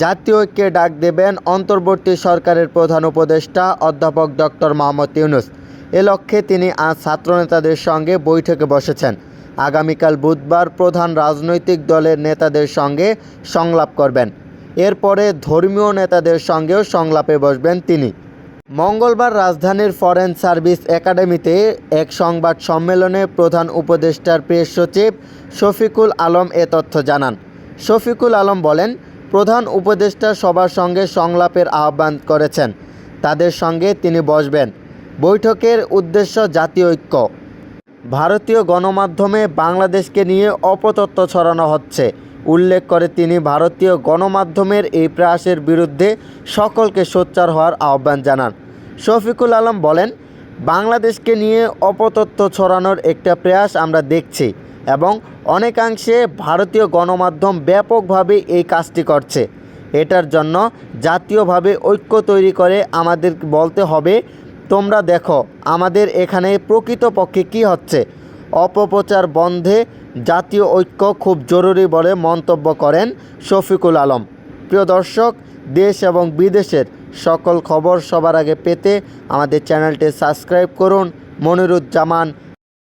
জাতীয় ঐক্যে ডাক দেবেন অন্তর্বর্তী সরকারের প্রধান উপদেষ্টা অধ্যাপক ডক্টর মোহাম্মদ ইউনুস। এ লক্ষ্যে তিনি আজ ছাত্রনেতাদের সঙ্গে বৈঠকে বসেছেন। আগামীকাল বুধবার প্রধান রাজনৈতিক দলের নেতাদের সঙ্গে সংলাপ করবেন। এরপরে ধর্মীয় নেতাদের সঙ্গেও সংলাপে বসবেন তিনি। মঙ্গলবার রাজধানীর ফরেন সার্ভিস একাডেমিতে এক সংবাদ সম্মেলনে প্রধান উপদেষ্টার প্রেস সচিব শফিকুল আলম এ তথ্য জানান। শফিকুল আলম বলেন প্রধান উপদেষ্টা সবার সঙ্গে সংলাপের আহ্বান করেছেন। তাদের সঙ্গে তিনি বসবেন। বৈঠকের উদ্দেশ্য জাতীয় ঐক্য। ভারতীয় গণমাধ্যমে বাংলাদেশকে নিয়ে অপতথ্য ছড়ানো হচ্ছে। উল্লেখ করে তিনি ভারতীয় গণমাধ্যমের এই প্রয়াসের বিরুদ্ধে সকলকে সোচ্চার হওয়ার আহ্বান জানান। শফিকুল আলম বলেন, বাংলাদেশকে নিয়ে অপতথ্য ছড়ানোর একটা প্রয়াস আমরা দেখছি। এবং অনেকাংশে ভারতীয় গণমাধ্যম ব্যাপকভাবে এই কাজটি করছে। এটার জন্য জাতীয়ভাবে ঐক্য তৈরি করে আমাদের বলতে হবে, তোমরা দেখো, আমাদের এখানে প্রকৃতপক্ষে কি হচ্ছে? অপপ্রচার বন্ধে জাতীয় ঐক্য খুব জরুরি বলে মন্তব্য করেন শফিকুল আলম। প্রিয় দর্শক, দেশ এবং বিদেশের সকল খবর সবার আগে পেতে আমাদের চ্যানেলটি সাবস্ক্রাইব করুন। মনিরুজ্জামান